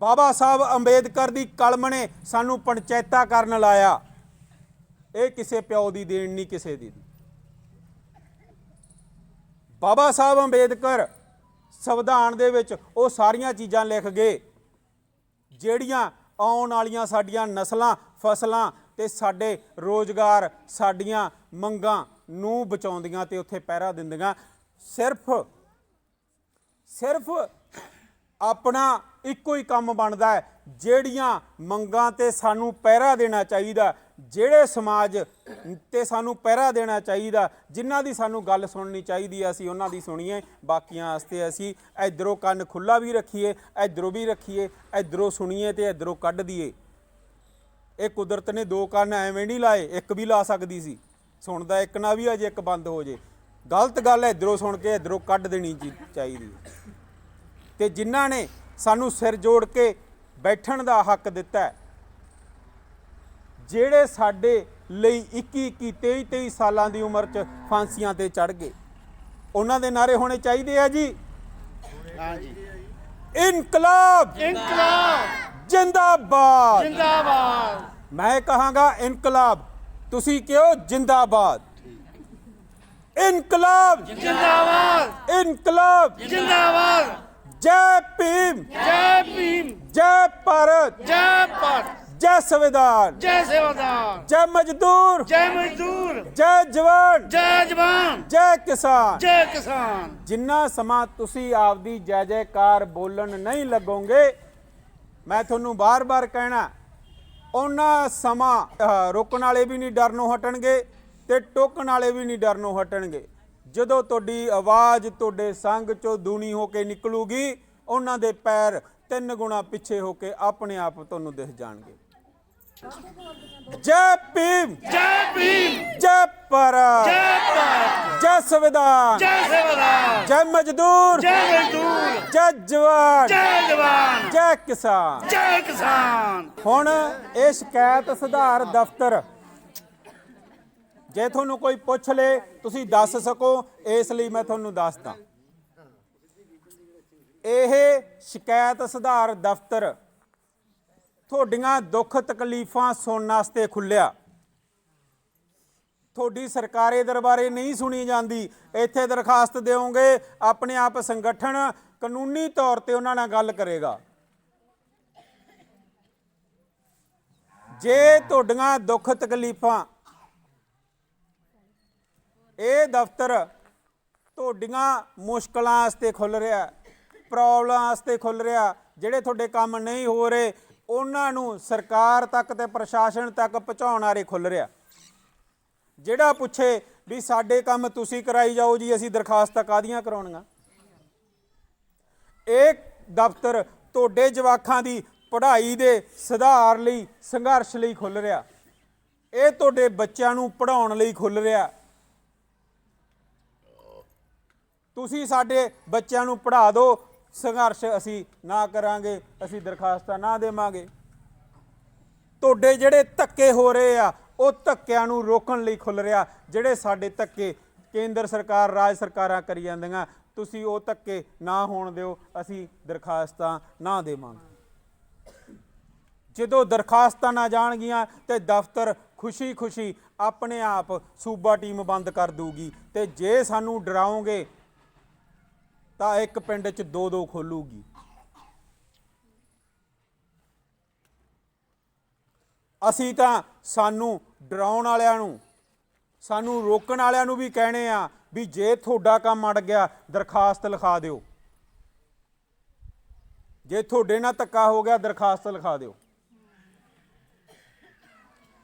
A: ਬਾਬਾ ਸਾਹਿਬ ਅੰਬੇਦਕਰ ਦੀ ਕਲਮ ਨੇ ਸਾਨੂੰ ਪੰਚਾਇਤਾਂ ਕਰਨ ਲਾਇਆ। ਇਹ ਕਿਸੇ ਪਿਓ ਦੀ ਦੇਣ ਨਹੀਂ, ਕਿਸੇ ਦੀ ਬਾਬਾ ਸਾਹਿਬ ਅੰਬੇਦਕਰ ਸੰਵਿਧਾਨ ਦੇ ਵਿੱਚ ਉਹ ਸਾਰੀਆਂ ਚੀਜ਼ਾਂ ਲਿਖ ਗਏ, ਜਿਹੜੀਆਂ ਆਉਣ ਵਾਲੀਆਂ ਸਾਡੀਆਂ ਨਸਲਾਂ, ਫਸਲਾਂ ਤੇ ਸਾਡੇ ਰੋਜ਼ਗਾਰ, ਸਾਡੀਆਂ ਮੰਗਾਂ ਨੂੰ ਬਚਾਉਂਦੀਆਂ ਤੇ ਉੱਥੇ ਪਹਿਰਾ ਦਿੰਦੀਆਂ। ਸਿਰਫ ਸਿਰਫ ਆਪਣਾ ਇੱਕੋ ਹੀ ਕੰਮ ਬਣਦਾ ਹੈ, ਜਿਹੜੀਆਂ ਮੰਗਾਂ ਤੇ ਸਾਨੂੰ ਪਹਿਰਾ ਦੇਣਾ ਚਾਹੀਦਾ, ਜਿਹੜੇ ਸਮਾਜ ਤੇ ਸਾਨੂੰ ਪਹਿਰਾ ਦੇਣਾ ਚਾਹੀਦਾ, ਜਿਨ੍ਹਾਂ ਦੀ ਸਾਨੂੰ ਗੱਲ ਸੁਣਨੀ ਚਾਹੀਦੀ ਹੈ, ਅਸੀਂ ਉਹਨਾਂ ਦੀ ਸੁਣੀਏ। ਬਾਕੀਆਂ ਵਾਸਤੇ ਅਸੀਂ ਇਧਰੋਂ ਕੰਨ ਖੁੱਲਾ ਵੀ ਰੱਖੀਏ, ਇਧਰੋਂ ਵੀ ਰੱਖੀਏ, ਇਧਰੋਂ ਸੁਣੀਏ ਤੇ ਇਧਰੋਂ ਕੱਢ ਦਈਏ। ਇਹ ਕੁਦਰਤ ਨੇ ਦੋ ਕੰਨ ਐਵੇਂ ਨਹੀਂ ਲਾਏ, ਇੱਕ ਵੀ ਲਾ ਸਕਦੀ ਸੀ। ਸੁਣਦਾ ਇੱਕ ਨਾ ਵੀ ਅਜੇ ਇੱਕ ਬੰਦ ਹੋ ਜੇ। ਗਲਤ ਗੱਲ ਹੈ, ਇਧਰੋਂ ਸੁਣ ਕੇ ਇਧਰੋਂ ਕੱਢ ਦੇਣੀ ਚਾਹੀਦੀ ਹੈ। ਤੇ ਜਿਨ੍ਹਾਂ ਨੇ ਸਾਨੂੰ ਸਿਰ ਜੋੜ ਕੇ ਬੈਠਣ ਦਾ ਹੱਕ ਦਿੱਤਾ ਹੈ। ਜਿਹੜੇ ਸਾਡੇ ਲਈ 21 21 23 23 ਸਾਲਾਂ ਦੀ ਉਮਰ 'ਚ ਫਾਂਸੀਆਂ ਤੇ ਚੜ ਗਏ ਉਹਨਾਂ ਦੇ ਨਾਰੇ ਹੋਣੇ ਚਾਹੀਦੇ ਆ ਜੀ।
C: ਹਾਂ ਜੀ
A: ਇਨਕਲਾਬ!
C: ਇਨਕਲਾਬ!
A: ਜਿੰਦਾਬਾਦ!
C: ਜਿੰਦਾਬਾਦ!
A: ਮੈਂ ਕਹਾਂਗਾ ਇਨਕਲਾਬ ਤੁਸੀਂ ਕਿਉਂ ਜਿੰਦਾਬਾਦ। ਇਨਕਲਾਬ!
C: ਜਿੰਦਾਬਾਦ!
A: ਇਨਕਲਾਬ!
C: ਜਿੰਦਾਬਾਦ!
A: ਜੈ ਭੀਮ।
C: ਜੈ ਭੀਮ।
A: ਜੈ ਭਾਰਤ।
C: ਜੈ ਭਾਰਤ।
A: ਜੈ ਸੰਵਿਧਾਨ।
C: ਜੈ ਸੇਵਾਦਾਰ
A: ਜੈ ਮਜ਼ਦੂਰ।
C: ਜੈ ਮਜ਼ਦੂਰ।
A: ਜੈ ਜਵਾਨ।
C: ਜੈ ਜਵਾਨ।
A: ਜੈ ਕਿਸਾਨ।
C: ਜੈ ਕਿਸਾਨ।
A: ਜਿੰਨਾ ਸਮਾਂ ਤੁਸੀਂ ਆਪਦੀ ਜੈ ਜੈਕਾਰ ਬੋਲਣ ਨਹੀਂ ਲੱਗੋਗੇ ਮੈਂ ਤੁਹਾਨੂੰ ਬਾਰ-ਬਾਰ ਕਹਿਣਾ ਉਹਨਾਂ ਸਮਾਂ ਰੋਕਣ ਵਾਲੇ ਵੀ ਨਹੀਂ ਡਰਨੋਂ ਹਟਣਗੇ ਤੇ ਟੋਕਣ ਵਾਲੇ ਵੀ ਨਹੀਂ ਡਰਨੋਂ ਹਟਣਗੇ। ਜਦੋਂ ਤੁਹਾਡੀ ਆਵਾਜ਼ ਤੁਹਾਡੇ ਸੰਗ ਚੋਂ ਦੂਣੀ ਹੋ ਕੇ ਨਿਕਲੂਗੀ ਉਹਨਾਂ ਦੇ ਪੈਰ ਤਿੰਨ ਗੁਣਾ ਪਿੱਛੇ ਹੋ ਕੇ ਆਪਣੇ ਆਪ ਤੁਹਾਨੂੰ ਦਿਖ ਜਾਣਗੇ। ਜੈ ਭੀਮ।
C: ਜੈ ਭੀਮ।
A: ਜੈ ਭਾਰਤ।
C: ਜੈ ਭਾਰਤ।
A: ਜੈ ਸੰਵਿਧਾਨ।
C: ਜੈ
A: ਜੈ ਮਜ਼ਦੂਰ।
C: ਜੈ ਮਜ਼ਦੂਰ।
A: ਜੈ ਜਵਾਨ।
C: ਜੈ ਜਵਾਨ।
A: ਜੈ ਕਿਸਾਨ।
C: ਜੈ ਕਿਸਾਨ।
A: ਹੁਣ ਇਹ ਸ਼ਿਕਾਇਤ ਸੁਧਾਰ ਦਫ਼ਤਰ ਜੇ ਤੁਹਾਨੂੰ ਕੋਈ ਪੁੱਛ ਲੇ, ਤੁਸੀਂ ਦੱਸ ਸਕੋ, ਇਸ ਲਈ ਮੈਂ ਤੁਹਾਨੂੰ ਦੱਸਦਾ। ਇਹ ਸ਼ਿਕਾਇਤ ਸੁਧਾਰ ਦਫ਼ਤਰ ਤੁਹਾਡੀਆਂ ਦੁੱਖ ਤਕਲੀਫਾਂ ਸੁਣਨ ਵਾਸਤੇ ਖੁੱਲਿਆ ਤੁਹਾਡੀ ਸਰਕਾਰੀ ਦਰਬਾਰੇ ਨਹੀਂ ਸੁਣੀ ਜਾਂਦੀ। ਇੱਥੇ ਦਰਖਾਸਤ ਦਿਓਗੇ, ਆਪਣੇ ਆਪ ਸੰਗਠਨ ਕਾਨੂੰਨੀ ਤੌਰ ਤੇ ਉਹਨਾਂ ਨਾਲ ਗੱਲ ਕਰੇਗਾ। ਜੇ ਤੁਹਾਡੀਆਂ ਦੁੱਖ ਤਕਲੀਫਾਂ ਇਹ ਦਫ਼ਤਰ ਤੁਹਾਡੀਆਂ ਮੁਸ਼ਕਲਾਂ ਵਾਸਤੇ ਖੁੱਲ ਰਿਹਾ ਪ੍ਰੋਬਲਮਾਂ ਵਾਸਤੇ ਖੁੱਲ ਰਿਹਾ ਜਿਹੜੇ ਤੁਹਾਡੇ ਕੰਮ ਨਹੀਂ ਹੋ ਰਹੇ, ਉਹਨਾਂ ਨੂੰ ਸਰਕਾਰ ਤੱਕ ਤੇ ਪ੍ਰਸ਼ਾਸਨ ਤੱਕ ਪਹੁੰਚਾਉਣ ਬਾਰੇ ਖੁੱਲ ਰਿਹਾ ਜਿਹੜਾ ਪੁੱਛੇ ਵੀ ਸਾਡੇ ਕੰਮ ਤੁਸੀਂ ਕਰਾਈ ਜਾਓ ਜੀ, ਅਸੀਂ ਦਰਖਾਸਤਾਂ ਕਾਦੀਆਂ ਕਰਾਉਣੀਆਂ? ਇਹ ਦਫ਼ਤਰ ਤੁਹਾਡੇ ਜਵਾਕਾਂ ਦੀ ਪੜ੍ਹਾਈ ਦੇ ਸੁਧਾਰ ਲਈ, ਸੰਘਰਸ਼ ਲਈ ਖੁੱਲ ਰਿਹਾ ਇਹ ਤੁਹਾਡੇ ਬੱਚਿਆਂ ਨੂੰ ਪੜ੍ਹਾਉਣ ਲਈ ਖੁੱਲ ਰਿਹਾ ਤੁਸੀਂ ਸਾਡੇ ਬੱਚਿਆਂ ਨੂੰ ਪੜ੍ਹਾ ਦਿਓ, ਸੰਘਰਸ਼ ਅਸੀਂ ਨਾ ਕਰਾਂਗੇ, ਅਸੀਂ ਦਰਖਾਸਤਾਂ ਨਾ ਦੇਵਾਂਗੇ। ਤੁਹਾਡੇ ਜਿਹੜੇ ਧੱਕੇ ਹੋ ਰਹੇ ਆ, ਉਹ ਧੱਕਿਆਂ ਨੂੰ ਰੋਕਣ ਲਈ ਖੁੱਲ ਰਿਹਾ, ਜਿਹੜੇ ਸਾਡੇ ਧੱਕੇ ਕੇਂਦਰ ਸਰਕਾਰ, ਰਾਜ ਸਰਕਾਰਾਂ ਕਰੀ ਜਾਂਦੀਆਂ, ਤੁਸੀਂ ਉਹ ਧੱਕੇ ਨਾ ਹੋਣ ਦਿਓ, ਅਸੀਂ ਦਰਖਾਸਤਾਂ ਨਾ ਦੇਵਾਂਗੇ। ਜਦੋਂ ਦਰਖਾਸਤਾਂ ਨਾ ਜਾਣਗੀਆਂ ਤੇ ਦਫ਼ਤਰ ਖੁਸ਼ੀ-ਖੁਸ਼ੀ ਆਪਣੇ ਆਪ ਸੂਬਾ ਟੀਮ ਬੰਦ ਕਰ ਦੂਗੀ ਤੇ ਜੇ ਸਾਨੂੰ ਡਰਾਓਗੇ ਤਾਂ ਇੱਕ ਪਿੰਡ 'ਚ ਦੋ ਦੋ ਖੋਲੂਗੀ। ਅਸੀਂ ਤਾਂ ਸਾਨੂੰ ਡਰਾਉਣ ਵਾਲਿਆਂ ਨੂੰ, ਸਾਨੂੰ ਰੋਕਣ ਵਾਲਿਆਂ ਨੂੰ ਵੀ ਕਹਿਣੇ ਆ ਵੀ ਜੇ ਤੁਹਾਡਾ ਕੰਮ ਅੜ ਗਿਆ, ਦਰਖਾਸਤ ਲਿਖਾ ਦਿਓ। ਜੇ ਤੁਹਾਡੇ ਨਾਲ ਧੱਕਾ ਹੋ ਗਿਆ, ਦਰਖਾਸਤ ਲਿਖਾ ਦਿਓ।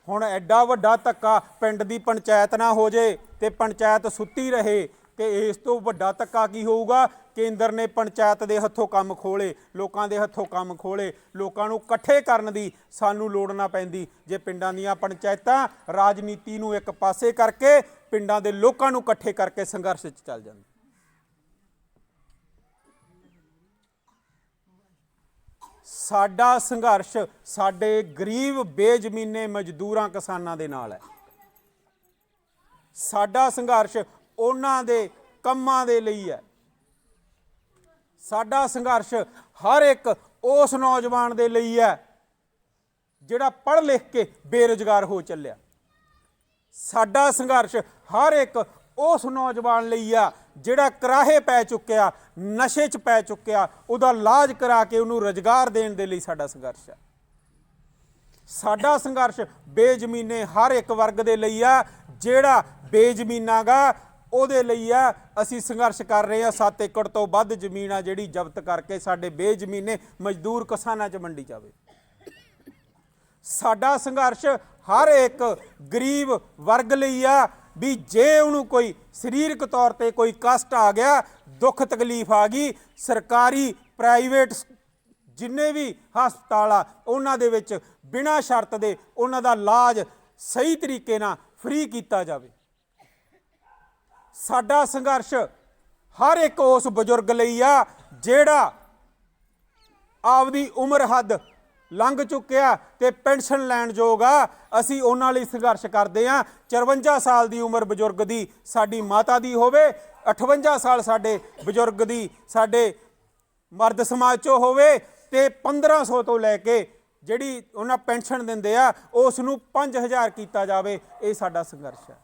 A: ਹੁਣ ਐਡਾ ਵੱਡਾ ਧੱਕਾ ਪਿੰਡ ਦੀ ਪੰਚਾਇਤ ਨਾ ਹੋ ਜੇ ਤੇ ਪੰਚਾਇਤ ਸੁੱਤੀ ਰਹੇ ਕਿ ਇਸ ਤੋਂ ਵੱਡਾ ਧੱਕਾ ਕੀ ਹੋਊਗਾ? ਕੇਂਦਰ ਨੇ ਪੰਚਾਇਤ ਦੇ ਹੱਥੋਂ ਕੰਮ ਖੋਲੇ ਲੋਕਾਂ ਦੇ ਹੱਥੋਂ ਕੰਮ ਖੋਲੇ ਲੋਕਾਂ ਨੂੰ ਇਕੱਠੇ ਕਰਨ ਦੀ ਸਾਨੂੰ ਲੋੜ ਨਾ ਪੈਂਦੀ। ਜੇ ਪਿੰਡਾਂ ਦੀਆਂ ਪੰਚਾਇਤਾਂ ਰਾਜਨੀਤੀ ਨੂੰ ਇੱਕ ਪਾਸੇ ਕਰਕੇ ਪਿੰਡਾਂ ਦੇ ਲੋਕਾਂ ਨੂੰ ਇਕੱਠੇ ਕਰਕੇ ਸੰਘਰਸ਼ 'ਚ ਚੱਲ ਜਾਂਦੀ। ਸਾਡਾ ਸੰਘਰਸ਼ ਸਾਡੇ ਗਰੀਬ, ਬੇਜ਼ਮੀਨੇ, ਮਜ਼ਦੂਰਾਂ ਕਿਸਾਨਾਂ ਦੇ ਨਾਲ ਹੈ। ਸਾਡਾ ਸੰਘਰਸ਼ ਉਹਨਾਂ ਦੇ ਕੰਮਾਂ ਦੇ ਲਈ ਹੈ। ਸਾਡਾ ਸੰਘਰਸ਼ ਹਰ ਇੱਕ ਉਸ ਨੌਜਵਾਨ ਦੇ ਲਈ ਹੈ, ਜਿਹੜਾ ਪੜ੍ਹ ਲਿਖ ਕੇ ਬੇਰੁਜ਼ਗਾਰ ਹੋ ਚੱਲਿਆ। ਸਾਡਾ ਸੰਘਰਸ਼ ਹਰ ਇੱਕ ਉਸ ਨੌਜਵਾਨ ਲਈ ਆ ਜਿਹੜਾ ਕਰਾਹੇ ਪੈ ਚੁੱਕਿਆ, ਨਸ਼ੇ 'ਚ ਪੈ ਚੁੱਕਿਆ, ਉਹਦਾ ਇਲਾਜ ਕਰਾ ਕੇ ਉਹਨੂੰ ਰੁਜ਼ਗਾਰ ਦੇਣ ਦੇ ਲਈ ਸਾਡਾ ਸੰਘਰਸ਼ ਹੈ। ਸਾਡਾ ਸੰਘਰਸ਼ ਬੇਜ਼ਮੀਨੇ ਹਰ ਇੱਕ ਵਰਗ ਦੇ ਲਈ ਆ ਜਿਹੜਾ ਬੇਜ਼ਮੀਨਾਗਾ ਉਹਦੇ ਲਈ ਆ, ਅਸੀਂ ਸੰਘਰਸ਼ ਕਰ ਰਹੇ ਆ। 7 ਏਕੜ ਤੋਂ ਵੱਧ ਜ਼ਮੀਨ ਆ ਜਿਹੜੀ ਜ਼ਬਤ ਕਰਕੇ ਸਾਡੇ ਬੇਜ਼ਮੀਨੇ ਮਜ਼ਦੂਰ ਕਿਸਾਨਾਂ 'ਚ ਮੰਡੀ ਜਾਵੇ। ਸਾਡਾ ਸੰਘਰਸ਼ ਹਰ ਇੱਕ ਗਰੀਬ ਵਰਗ ਲਈ ਆ ਵੀ ਜੇ ਉਹਨੂੰ ਕੋਈ ਸਰੀਰਕ ਤੌਰ ਤੇ ਕੋਈ ਕਸ਼ਟ ਆ ਗਿਆ, ਦੁੱਖ ਤਕਲੀਫ ਆ ਗਈ, ਸਰਕਾਰੀ, ਪ੍ਰਾਈਵੇਟ ਜਿੰਨੇ ਵੀ ਹਸਪਤਾਲ ਆ, ਉਹਨਾਂ ਦੇ ਵਿੱਚ ਬਿਨਾਂ ਸ਼ਰਤ ਦੇ ਉਹਨਾਂ ਦਾ ਇਲਾਜ ਸਹੀ ਤਰੀਕੇ ਨਾਲ ਫ੍ਰੀ ਕੀਤਾ ਜਾਵੇ। ਸਾਡਾ ਸੰਘਰਸ਼ ਹਰ ਇੱਕ ਉਸ ਬਜ਼ੁਰਗ ਲਈ ਆ, ਜਿਹੜਾ ਆਪਦੀ ਉਮਰ ਹੱਦ ਲੰਘ ਚੁੱਕਿਆ ਤੇ ਪੈਨਸ਼ਨ ਲੈਣ ਯੋਗ ਆ, ਅਸੀਂ ਉਹਨਾਂ ਲਈ ਸੰਘਰਸ਼ ਕਰਦੇ ਆ 54 ਸਾਲ ਦੀ ਉਮਰ ਬਜ਼ੁਰਗ ਦੀ ਸਾਡੀ ਮਾਤਾ ਦੀ ਹੋਵੇ 58 ਸਾਲ ਸਾਡੇ ਬਜ਼ੁਰਗ ਦੀ ਸਾਡੇ ਮਰਦ ਸਮਾਜ ਚੋਂ ਹੋਵੇ ਤੇ 1500 ਤੋਂ ਲੈ ਕੇ ਜਿਹੜੀ ਉਹਨਾਂ ਪੈਨਸ਼ਨ ਦਿੰਦੇ ਆ, ਉਸ ਨੂੰ 5000 ਕੀਤਾ ਜਾਵੇ, ਇਹ ਸਾਡਾ ਸੰਘਰਸ਼ ਹੈ।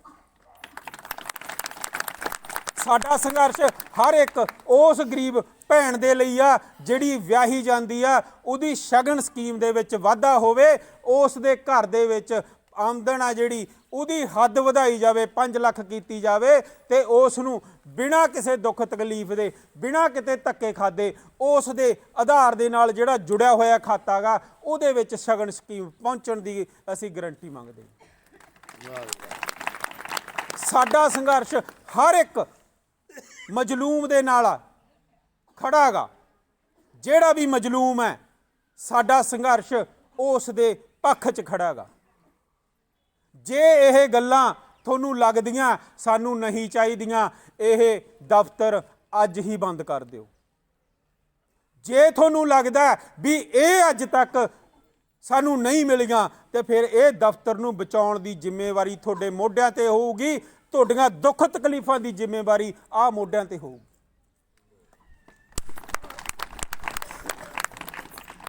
A: ਸਾਡਾ ਸੰਘਰਸ਼ ਹਰ ਇੱਕ ਉਸ ਗਰੀਬ ਭੈਣ ਦੇ ਲਈ ਆ, ਜਿਹੜੀ ਵਿਆਹੀ ਜਾਂਦੀ ਆ, ਉਹਦੀ ਸ਼ਗਨ ਸਕੀਮ ਦੇ ਵਿੱਚ ਵਾਧਾ ਹੋਵੇ, ਉਸ ਦੇ ਘਰ ਦੇ ਵਿੱਚ ਆਮਦਨ ਆ ਜਿਹੜੀ, ਉਹਦੀ ਹੱਦ ਵਧਾਈ ਜਾਵੇ 5 ਲੱਖ ਕੀਤੀ ਜਾਵੇ, ਤੇ ਉਸ ਨੂੰ ਬਿਨਾਂ ਕਿਸੇ ਦੁੱਖ ਤਕਲੀਫ ਦੇ, ਬਿਨਾਂ ਕਿਤੇ ਧੱਕੇ ਖਾਦੇ, ਉਸ ਦੇ ਆਧਾਰ ਦੇ ਨਾਲ ਜਿਹੜਾ ਜੁੜਿਆ ਹੋਇਆ ਖਾਤਾਗਾ ਉਹਦੇ ਵਿੱਚ ਸ਼ਗਨ ਸਕੀਮ ਪਹੁੰਚਣ ਦੀ ਅਸੀਂ ਗਰੰਟੀ ਮੰਗਦੇ ਸਾਡਾ ਸੰਘਰਸ਼ ਹਰ ਇੱਕ ਮਜਲੂਮ ਦੇ ਨਾਲ ਆ, ਖੜਾ ਗਾ ਜਿਹੜਾ ਵੀ ਮਜਲੂਮ ਹੈ ਸਾਡਾ ਸੰਘਰਸ਼ ਉਸ ਦੇ ਪੱਖ 'ਚ ਖੜਾ ਗਾ ਜੇ ਇਹ ਗੱਲਾਂ ਤੁਹਾਨੂੰ ਲੱਗਦੀਆਂ ਸਾਨੂੰ ਨਹੀਂ ਚਾਹੀਦੀਆਂ ਇਹ ਦਫ਼ਤਰ ਅੱਜ ਹੀ ਬੰਦ ਕਰ ਦਿਓ। ਜੇ ਤੁਹਾਨੂੰ ਲੱਗਦਾ ਵੀ ਇਹ ਅੱਜ ਤੱਕ ਸਾਨੂੰ ਨਹੀਂ ਮਿਲੀਆਂ ਤੇ ਫਿਰ ਇਹ ਦਫ਼ਤਰ ਨੂੰ ਬਚਾਉਣ ਦੀ ਜ਼ਿੰਮੇਵਾਰੀ ਤੁਹਾਡੇ ਮੋਢਿਆਂ ਤੇ ਹੋਊਗੀ ਤੁਹਾਡੀਆਂ ਦੁੱਖ ਤਕਲੀਫਾਂ ਦੀ ਜ਼ਿੰਮੇਵਾਰੀ ਆ ਮੋਢਿਆਂ ਤੇ ਹੋਊਗੀ।